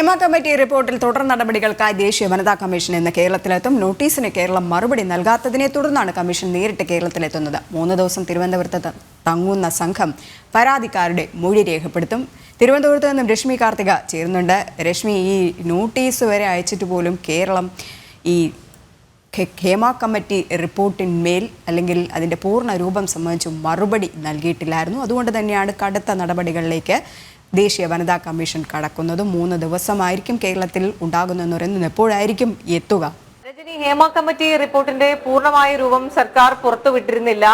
Hema committee റിപ്പോർട്ടിൽ തുടർ നടപടികൾക്കായി ദേശീയ വനിതാ കമ്മീഷൻ ഇന്ന് കേരളത്തിലെത്തും. നോട്ടീസിന് കേരളം മറുപടി നൽകാത്തതിനെ തുടർന്നാണ് കമ്മീഷൻ നേരിട്ട് കേരളത്തിലെത്തുന്നത്. മൂന്ന് ദിവസം തിരുവനന്തപുരത്ത് തങ്ങുന്ന സംഘം പരാതിക്കാരുടെ മൊഴി രേഖപ്പെടുത്തും. തിരുവനന്തപുരത്ത് നിന്നും രശ്മി കാർത്തിക ചേരുന്നുണ്ട്. രശ്മി ഈ നോട്ടീസ് വരെ അയച്ചിട്ട് പോലും കേരളം ഈ ഹേമ കമ്മിറ്റി റിപ്പോർട്ടിന്മേൽ അല്ലെങ്കിൽ അതിന്റെ പൂർണ രൂപം സംബന്ധിച്ച് മറുപടി നൽകിയിട്ടില്ലായിരുന്നു. അതുകൊണ്ട് തന്നെയാണ് കടുത്ത നടപടികളിലേക്ക് ദേശീയ വനിതാ കമ്മീഷൻ കടക്കുന്നത് മൂന്ന് ദിവസമായിരിക്കും കേരളത്തിൽ ഉണ്ടാകുന്നതെന്ന് പറയുന്നത് എപ്പോഴായിരിക്കും എത്തുക? രജനി ഹേമ കമ്മിറ്റി റിപ്പോർട്ടിന്റെ പൂർണമായ രൂപം സർക്കാർ പുറത്തുവിട്ടിരുന്നില്ല.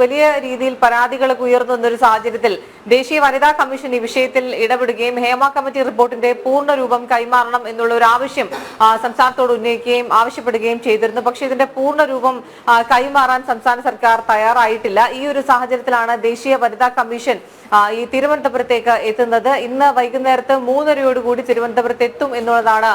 വലിയ രീതിയിൽ പരാതികളൊക്കെ ഉയർന്നു വന്നൊരു സാഹചര്യത്തിൽ ദേശീയ വനിതാ കമ്മീഷൻ ഈ വിഷയത്തിൽ ഇടപെടുകയും ഹേമ കമ്മിറ്റി റിപ്പോർട്ടിന്റെ പൂർണ രൂപം കൈമാറണം എന്നുള്ള ഒരു ആവശ്യം സംസ്ഥാനത്തോട് ഉന്നയിക്കുകയും ആവശ്യപ്പെടുകയും ചെയ്തിരുന്നു. പക്ഷെ ഇതിന്റെ പൂർണ രൂപം കൈമാറാൻ സംസ്ഥാന സർക്കാർ തയ്യാറായിട്ടില്ല. ഈ ഒരു സാഹചര്യത്തിലാണ് ദേശീയ വനിതാ കമ്മീഷൻ ഈ തിരുവനന്തപുരത്തേക്ക് എത്തുന്നത്. ഇന്ന് വൈകുന്നേരത്ത് മൂന്നരയോടുകൂടി തിരുവനന്തപുരത്ത് എത്തും എന്നുള്ളതാണ്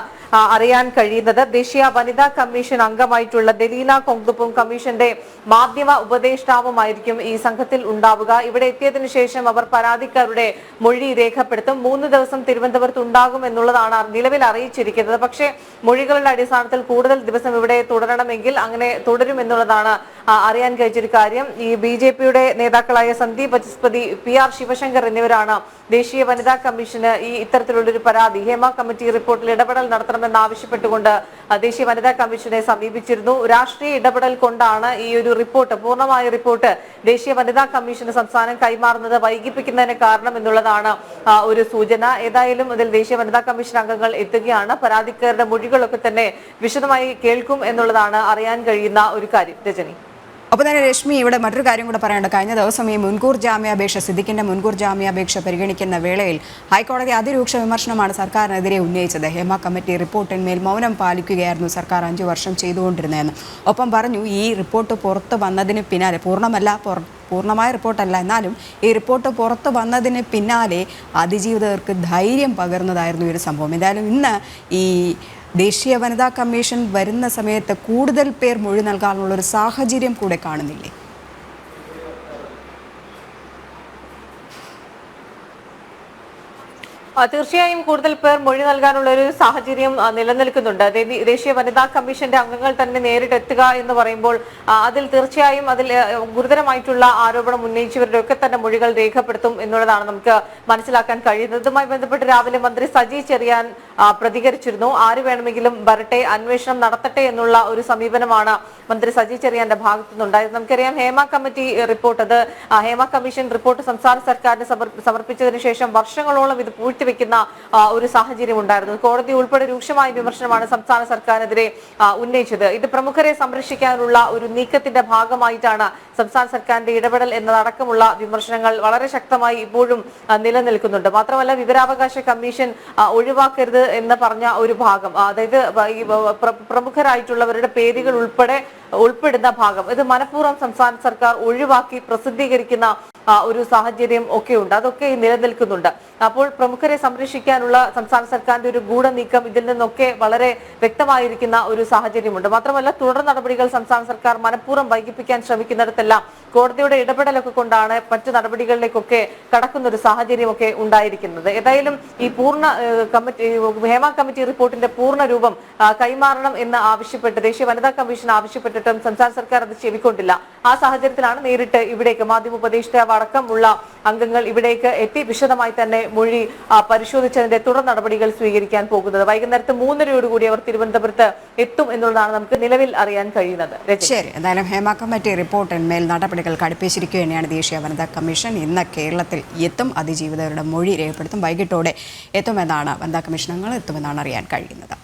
അറിയാൻ കഴിയുന്നത്. ദേശീയ വനിതാ കമ്മീഷൻ അംഗമായിട്ടുള്ള ദലീല കൊങ്കുപ്പും കമ്മീഷന്റെ മാധ്യമ ഉപദേഷ്ടാവുമായിരിക്കും ഈ സംഘത്തിൽ ഉണ്ടാവുക. ഇവിടെ എത്തിയതിനു ശേഷം അവർ പരാതിക്കാരുടെ മൊഴി രേഖപ്പെടുത്തും. മൂന്ന് ദിവസം തിരുവനന്തപുരത്ത് ഉണ്ടാകും എന്നുള്ളതാണ് നിലവിൽ അറിയിച്ചിരിക്കുന്നത്. പക്ഷേ മൊഴികളുടെ അടിസ്ഥാനത്തിൽ കൂടുതൽ ദിവസം ഇവിടെ തുടരണമെങ്കിൽ അങ്ങനെ തുടരും എന്നുള്ളതാണ് അറിയാൻ കഴിച്ചൊരു കാര്യം. ഈ ബി നേതാക്കളായ സന്ദീപ് ബജസ്പതി പി ആർ ശിവശങ്കർ എന്നിവരാണ്. ദേശീയ വനിതാ കമ്മീഷന് ഈ ഇത്തരത്തിലുള്ളൊരു പരാതി. ഹേമ കമ്മിറ്റി റിപ്പോർട്ടിൽ ഇടപെടൽ നടത്തണമെന്ന് ആവശ്യപ്പെട്ടുകൊണ്ട് ദേശീയ വനിതാ കമ്മീഷനെ സമീപിച്ചിരുന്നു. രാഷ്ട്രീയ ഇടപെടൽ കൊണ്ടാണ് ഈ ഒരു റിപ്പോർട്ട് പൂർണമായ റിപ്പോർട്ട് ദേശീയ വനിതാ കമ്മീഷന് സംസ്ഥാനം കൈമാറുന്നത് വൈകിപ്പിക്കുന്നതിന് കാരണം എന്നുള്ളതാണ് ഒരു സൂചന. ഏതായാലും അതിൽ ദേശീയ വനിതാ കമ്മീഷൻ അംഗങ്ങൾ എത്തുകയാണ്. പരാതിക്കാരുടെ മൊഴികളൊക്കെ തന്നെ വിശദമായി കേൾക്കും എന്നുള്ളതാണ് അറിയാൻ കഴിയുന്ന ഒരു കാര്യം. രജനി. അപ്പോൾ തന്നെ രശ്മി ഇവിടെ മറ്റൊരു കാര്യം കൂടെ പറയേണ്ട കഴിഞ്ഞ ദിവസം ഈ മുൻകൂർ ജാമ്യാപേക്ഷ സിദ്ദിഖിന്റെ മുൻകൂർ ജാമ്യാപേക്ഷ പരിഗണിക്കുന്ന വേളയിൽ ഹൈക്കോടതി അതിരൂക്ഷ വിമർശനമാണ് സർക്കാരിനെതിരെ ഉന്നയിച്ചത്. ഹേമ കമ്മിറ്റി റിപ്പോർട്ടിന്മേൽ മൗനം പാലിക്കുകയായിരുന്നു സർക്കാർ അഞ്ചു വർഷം ചെയ്തുകൊണ്ടിരുന്നതെന്ന്. ഒപ്പം പറഞ്ഞു ഈ റിപ്പോർട്ട് പുറത്ത് വന്നതിന് പിന്നാലെ പൂർണമല്ല പൂർണമായ റിപ്പോർട്ടല്ല എന്നാലും ഈ റിപ്പോർട്ട് പുറത്ത് വന്നതിന് പിന്നാലെ അതിജീവിതർക്ക് ധൈര്യം പകർന്നതായിരുന്നു ഒരു സംഭവം. എന്തായാലും ഇന്ന് ഈ ദേശീയ വനിതാ കമ്മീഷൻ വരുന്ന സമയത്ത് കൂടുതൽ പേർ മൊഴി നൽകാനുള്ള ഒരു സാഹചര്യം കൂടെ കാണുന്നില്ലേ? തീർച്ചയായും കൂടുതൽ പേർ മൊഴി നൽകാനുള്ള ഒരു സാഹചര്യം നിലനിൽക്കുന്നുണ്ട്. ദേശീയ വനിതാ കമ്മീഷന്റെ അംഗങ്ങൾ തന്നെ നേരിട്ടെത്തുക എന്ന് പറയുമ്പോൾ അതിൽ തീർച്ചയായും അതിൽ ഗുരുതരമായിട്ടുള്ള ആരോപണം ഉന്നയിച്ചവരുടെ ഒക്കെ തന്നെ മൊഴികൾ രേഖപ്പെടുത്തും എന്നുള്ളതാണ് നമുക്ക് മനസ്സിലാക്കാൻ കഴിയുന്നത്. ഇതുമായി ബന്ധപ്പെട്ട് രാവിലെ മന്ത്രി സജി ചെറിയാൻ പ്രതികരിച്ചിരുന്നു. ആര് വേണമെങ്കിലും വരട്ടെ അന്വേഷണം നടത്തട്ടെ എന്നുള്ള ഒരു സമീപനമാണ് മന്ത്രി സജി ചെറിയാന്റെ ഭാഗത്തു നിന്നുണ്ടായത് നമുക്കറിയാം ഹേമ കമ്മിറ്റി റിപ്പോർട്ട് അത് ഹേമ കമ്മീഷൻ റിപ്പോർട്ട് സംസ്ഥാന സർക്കാരിന് സമർപ്പിച്ചതിന് ശേഷം വർഷങ്ങളോളം ഇത് പൂഴ്ത്തിവെക്കുന്ന ആ, ഒരു സാഹചര്യം ഉണ്ടായിരുന്നു. കോടതി ഉൾപ്പെടെ രൂക്ഷമായ വിമർശനമാണ് സംസ്ഥാന സർക്കാരിനെതിരെ ഉന്നയിച്ചത്. ഇത് പ്രമുഖരെ സംരക്ഷിക്കാനുള്ള ഒരു നീക്കത്തിന്റെ ഭാഗമായിട്ടാണ് സംസ്ഥാന സർക്കാരിന്റെ ഇടപെടൽ എന്നതടക്കമുള്ള വിമർശനങ്ങൾ വളരെ ശക്തമായി ഇപ്പോഴും നിലനിൽക്കുന്നുണ്ട്. മാത്രമല്ല വിവരാവകാശ കമ്മീഷൻ ഒഴിവാക്കരുത് എന്ന് പറഞ്ഞ ഒരു ഭാഗം അതായത് പ്രമുഖരായിട്ടുള്ളവരുടെ പേരുകൾ ഉൾപ്പെടെ ഉൾപ്പെടുന്ന ഭാഗം ഇത് മനഃപൂർവം സംസ്ഥാന സർക്കാർ ഒഴിവാക്കി പ്രസിദ്ധീകരിക്കുന്ന ഒരു സാഹചര്യം ഒക്കെ ഉണ്ട് അതൊക്കെ നിലനിൽക്കുന്നുണ്ട്. അപ്പോൾ പ്രമുഖരെ സംരക്ഷിക്കാനുള്ള സംസ്ഥാന സർക്കാരിന്റെ ഒരു ഗൂഢനീക്കം ഇതിൽ നിന്നൊക്കെ വളരെ വ്യക്തമായിരിക്കുന്ന ഒരു സാഹചര്യമുണ്ട്. മാത്രമല്ല തുടർ നടപടികൾ സംസ്ഥാന സർക്കാർ മനഃപൂർവം വൈകിപ്പിക്കാൻ ശ്രമിക്കുന്നിടത്തെല്ലാം കോടതിയുടെ ഇടപെടലൊക്കെ കൊണ്ടാണ് മറ്റു നടപടികളിലേക്കൊക്കെ കടക്കുന്ന ഒരു സാഹചര്യമൊക്കെ ഉണ്ടായിരിക്കുന്നത്. ഏതായാലും ഈ പൂർണ കമ്മിറ്റി ഹേമ കമ്മിറ്റി റിപ്പോർട്ടിന്റെ പൂർണ രൂപം കൈമാറണം എന്ന് ആവശ്യപ്പെട്ട് ദേശീയ വനിതാ കമ്മീഷൻ ആവശ്യപ്പെട്ടിട്ടും സംസ്ഥാന സർക്കാർ അത് ചെവിക്കൊണ്ടില്ല. ആ സാഹചര്യത്തിലാണ് നേരിട്ട് ഇവിടേക്ക് മാധ്യമ ഉപദേഷ്ടാവ് അടക്കമുള്ള അംഗങ്ങൾ ഇവിടേക്ക് എത്തി വിശദമായി തന്നെ മൊഴി പരിശോധിച്ചതിന്റെ തുടർ നടപടികൾ സ്വീകരിക്കാൻ പോകുന്നത്. വൈകുന്നേരത്ത് മൂന്നരയോടുകൂടി അവർ തിരുവനന്തപുരത്ത് എത്തും എന്നുള്ളതാണ് നമുക്ക് നിലവിൽ അറിയാൻ കഴിയുന്നത്. ശരി എന്തായാലും ഹേമ കമ്മിറ്റി റിപ്പോർട്ടിന്മേൽ നടപടികൾ കടുപ്പിച്ചിരിക്കുക തന്നെയാണ് ദേശീയ വനിതാ കമ്മീഷൻ. ഇന്ന് കേരളത്തിൽ എത്തും അതിജീവിതരുടെ മൊഴി രേഖപ്പെടുത്തും വൈകിട്ടോടെ എത്തുമെന്നാണ് വനിതാ കമ്മീഷൻ അംഗങ്ങൾ എത്തുമെന്നാണ് അറിയാൻ കഴിയുന്നത്.